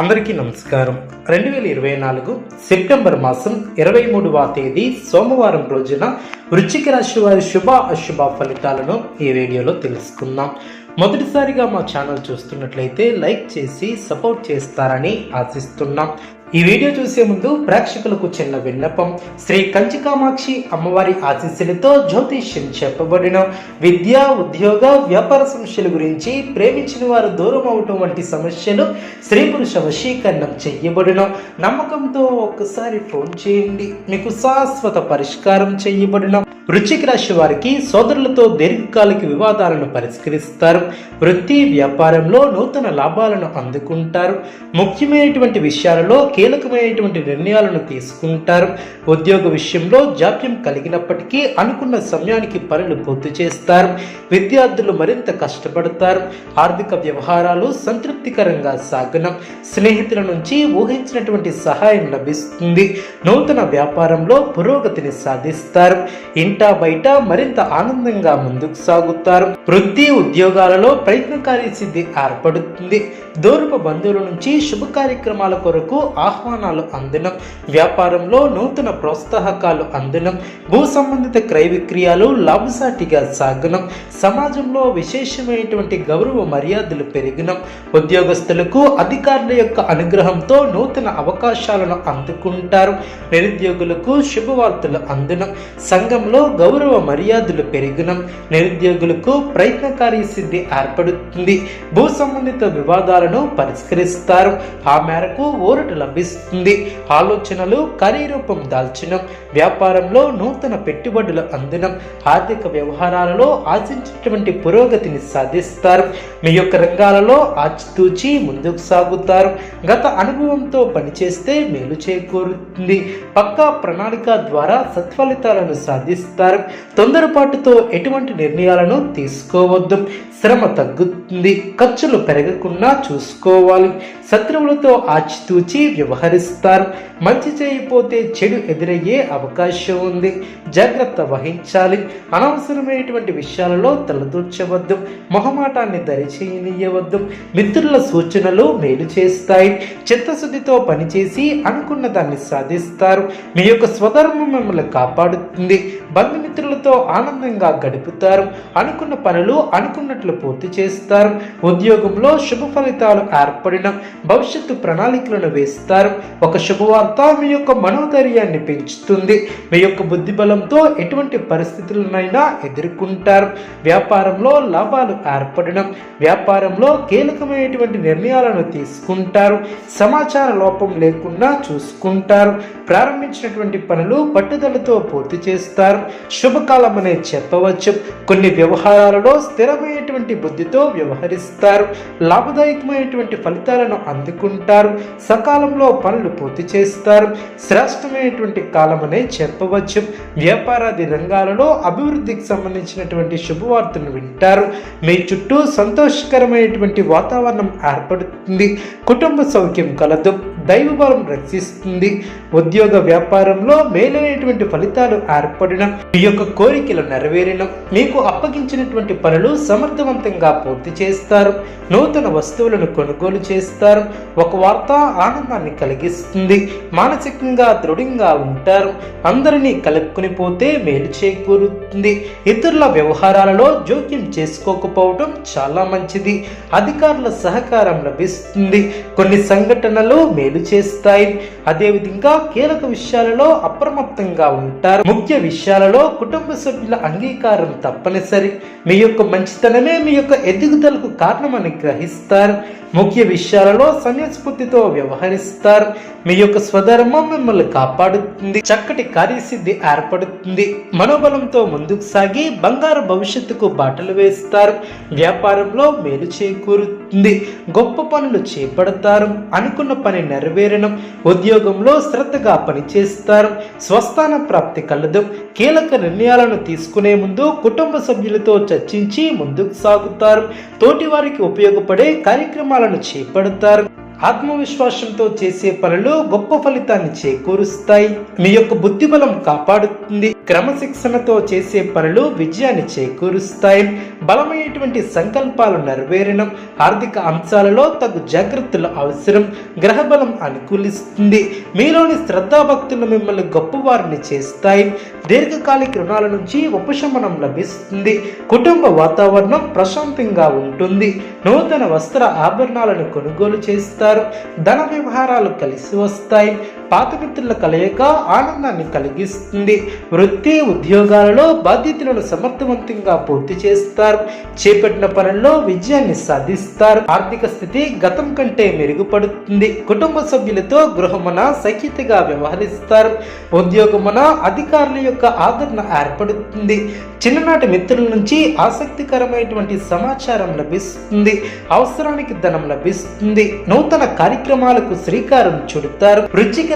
అందరికీ నమస్కారం. రెండు వేల ఇరవై నాలుగు సెప్టెంబర్ మాసం ఇరవై మూడవ తేదీ సోమవారం రోజున వృశ్చిక రాశి వారి శుభ అశుభ ఫలితాలను ఈ వీడియోలో తెలుసుకుందాం. మొదటిసారిగా మా ఛానల్ చూస్తున్నట్లయితే లైక్ చేసి సపోర్ట్ చేస్తారని ఆశిస్తున్నాం. ఈ వీడియో చూసే ముందు ప్రేక్షకులకు చిన్న విన్నపం. శ్రీ కంచికామాక్షి అమ్మవారి ఆశీస్సులతో జ్యోతిష్యం చెప్పబడిన విద్య ఉద్యోగ వ్యాపార సమస్యల గురించి ప్రేమించిన వారు దూరం అవటం వంటి సమస్యలు స్త్రీ పురుష వశీకరణం చెయ్యబడిన నమ్మకంతో ఒక్కసారి ఫోన్ చేయండి. మీకు శాశ్వత పరిష్కారం చెయ్యబడిన వృశ్చిక రాశి వారికి సోదరులతో దీర్ఘకాలిక వివాదాలను పరిష్కరిస్తారు. వృత్తి వ్యాపారంలో నూతన లాభాలను అందుకుంటారు. ముఖ్యమైనటువంటి విషయాలలో కీలకమైనటువంటి నిర్ణయాలను తీసుకుంటారు. ఉద్యోగ విషయంలో జాప్యం కలిగినప్పటికీ అనుకున్న సమయానికి పనులు పూర్తి చేస్తారు. విద్యార్థులు మరింత కష్టపడతారు. ఆర్థిక వ్యవహారాలు సంతృప్తికరంగా సాగనం. స్నేహితుల నుంచి ఊహించినటువంటి సహాయం లభిస్తుంది. నూతన వ్యాపారంలో పురోగతిని సాధిస్తారు. ఇంటా బయట మరింత ఆనందంగా ముందుకు సాగుతారు. వృత్తి ఉద్యోగాలలో ప్రయత్నకారి సిద్ధి ఏర్పడుతుంది. దూరపు బంధువుల నుంచి శుభ కార్యక్రమాల కొరకు ఆహ్వానాలు అందడం వ్యాపారంలో నూతన ప్రోత్సాహకాలు అందడం భూ సంబంధిత క్రయ విక్రయాలు లాభసాటిగా సాగడం సమాజంలో విశేషమైనటువంటి గౌరవ మర్యాదలు పెరిగినం ఉద్యోగస్తులకు అధికారుల యొక్క అనుగ్రహంతో నూతన అవకాశాలను అందుకుంటారు. నిరుద్యోగులకు శుభవార్తలు అందడం సంఘంలో గౌరవ మర్యాదలు పెరిగిన నిరుద్యోగులకు ప్రయత్నకారి సిద్ధి ఏర్పడుతుంది. భూ సంబంధిత వివాదాలను పరిష్కరిస్తారు. ఆ మేరకు ఊరట లభిస్తుంది. ఆలోచనలు కార్యరూపం దాల్చడం వ్యాపారంలో నూతన పెట్టుబడులు అందడం ఆర్థిక వ్యవహారాలలో ఆశించినటువంటి పురోగతిని సాధిస్తారు. మీ యొక్క రంగాలలో ఆచితూచి ముందుకు సాగుతారు. గత అనుభవంతో పనిచేస్తే మేలు చేకూరుతుంది. పక్కా ప్రణాళిక ద్వారా సత్ఫలితాలను సాధిస్తారు. తొందరపాటుతో ఎటువంటి నిర్ణయాలను తీసుకోవద్దు. శ్రమ తగ్గుతుంది. ఖర్చులు పెరగకుండా చూసుకోవాలి. శత్రువులతో ఆచితూచి వ్యవహరిస్తారు. మంచి చేయకపోతే చెడు ఎదురయ్యే అవకాశం ఉంది. జాగ్రత్త వహించాలి. అనవసరమైనటువంటి విషయాలలో తలదూర్చవద్దు. మొహమాటాన్ని దరిచేయనీయవద్దు. మిత్రుల సూచనలు మేలు చేస్తాయి. చిత్తశుద్ధితో పనిచేసి అనుకున్న దాన్ని సాధిస్తారు. మీ యొక్క స్వధర్మం మిమ్మల్ని కాపాడుతుంది. బంధుమిత్రులతో ఆనందంగా గడుపుతారు. అనుకున్న పనులు అనుకున్నట్లు పూర్తి చేస్తారు. ఉద్యోగంలో శుభ ఫలితాలు ఏర్పడిన భవిష్యత్తు ప్రణాళికలను వేస్తారు. ఒక శుభవార్త మీ యొక్క మనోధైర్యాన్ని పెంచుతుంది. మీ యొక్క బుద్ధి బలంతో ఎటువంటి పరిస్థితులనైనా ఎదుర్కొంటారు. వ్యాపారంలో లాభాలు ఏర్పడడం వ్యాపారంలో కీలకమైనటువంటి నిర్ణయాలను తీసుకుంటారు. సమాచార లోపం లేకుండా చూసుకుంటారు. ప్రారంభించినటువంటి పనులు పట్టుదలతో పూర్తి చేస్తారు. శుభకాలం అనే చెప్పవచ్చు. కొన్ని వ్యవహారాలలో స్థిరమైనటువంటి బుద్ధితో వ్యవహరిస్తారు. లాభదాయకమైనటువంటి ఫలితాలను అందుకుంటారు. సకాలంలో పనులు పూర్తి చేస్తారు. శ్రేష్టమైనటువంటి కాలం అనే చెప్పవచ్చు. వ్యాపారాది రంగాలలో అభివృద్ధికి సంబంధించినటువంటి శుభవార్తను వింటారు. మీ చుట్టూ సంతోషకరమైనటువంటి వాతావరణం ఏర్పడుతుంది. కుటుంబ సౌఖ్యం కలదు. దైవబలం రక్షిస్తుంది. ఉద్యోగ వ్యాపారంలో మేలైనటువంటి ఫలితాలు ఏర్పడిన మీ యొక్క కోరికలు నెరవేరడం మీకు అప్పగించినటువంటి పనులు సమర్థవంతంగా పూర్తి చేస్తారు. నూతన వస్తువులను కొనుగోలు చేస్తారు. ఒక వార్త ఆనందాన్ని కలిగిస్తుంది. మానసికంగా దృఢంగా ఉంటారు. అందరినీ కలుపుకుని పోతే మేలు చేకూరుతుంది. ఇతరుల వ్యవహారాలలో జోక్యం చేసుకోకపోవడం చాలా మంచిది. అధికారుల సహకారం లభిస్తుంది. కొన్ని సంఘటనలు మేలు చేస్తాయి. అదేవిధంగా కీలక విషయాలలో అప్రమత్తంగా ఉంటారు. ముఖ్య విషయాలలో కుటుంబ సభ్యుల అంగీకారం తప్పనిసరి. మీ యొక్క మంచితనమే మీ యొక్క ఎదుగుదలకు కారణమని గ్రహిస్తారు. ముఖ్య విషయాలలో సమయస్ఫూర్తితో వ్యవహరిస్తారు. మీ యొక్క స్వధర్మం మిమ్మల్ని కాపాడుతుంది. చక్కటి కార్యసిద్ధి ఏర్పడుతుంది. మనోబలంతో ముందుకు సాగి బంగారు భవిష్యత్తుకు బాటలు వేస్తారు. వ్యాపారంలో మేలు చేకూరుతుంది. గొప్ప పనులు చేపడతారు. అనుకున్న పని నెరవేరడం ఉద్యోగంలో శ్రద్ధగా పనిచేస్తారు. స్వస్థాన ప్రాప్తి కలదు. కీలక నిర్ణయాలను తీసుకునే ముందు కుటుంబ సభ్యులతో చర్చించి ముందుకు సాగుతారు. తోటివారికి ఉపయోగపడే కార్యక్రమాలను చేపడతారు. ఆత్మవిశ్వాసంతో చేసే పనులు గొప్ప ఫలితాన్ని చేకూరుస్తాయి. మీ యొక్క బుద్ధిబలం కాపాడుతుంది. క్రమశిక్షణతో చేసే పనులు విజయాన్ని చేకూరుస్తాయి. బలమైనటువంటి సంకల్పాలు నెరవేరడం ఆర్థిక అంశాలలో తగు జాగ్రత్తలు అవసరం. గ్రహబలం అనుకూలిస్తుంది. మీలోని శ్రద్ధాభక్తులు మిమ్మల్ని గొప్పవారిని చేస్తాయి. దీర్ఘకాలిక రుణాల నుంచి ఉపశమనం లభిస్తుంది. కుటుంబ వాతావరణం ప్రశాంతంగా ఉంటుంది. నూతన వస్త్ర ఆభరణాలను కొనుగోలు చేస్తారు. ధన వ్యవహారాలు కలిసి వస్తాయి. పాత మిత్రుల కలయిక ఆనందాన్ని కలిగిస్తుంది. వృత్తి ఉద్యోగాలలో బాధ్యతలను సమర్థవంతంగా పూర్తి చేస్తారు. చేపట్టిన పనుల్లో విజయాన్ని సాధిస్తారు. ఆర్థిక స్థితి గతం కంటే మెరుగుపడుతుంది. కుటుంబ సభ్యులతో గృహమున సఖ్యతగా వ్యవహరిస్తారు. ఉద్యోగమున అధికారుల యొక్క ఆదరణ ఏర్పడుతుంది. చిన్ననాటి మిత్రుల నుంచి ఆసక్తికరమైనటువంటి సమాచారం లభిస్తుంది. అవసరానికి ధనం లభిస్తుంది. నూతన కార్యక్రమాలకు శ్రీకారం చుడతారు. వృశ్చిక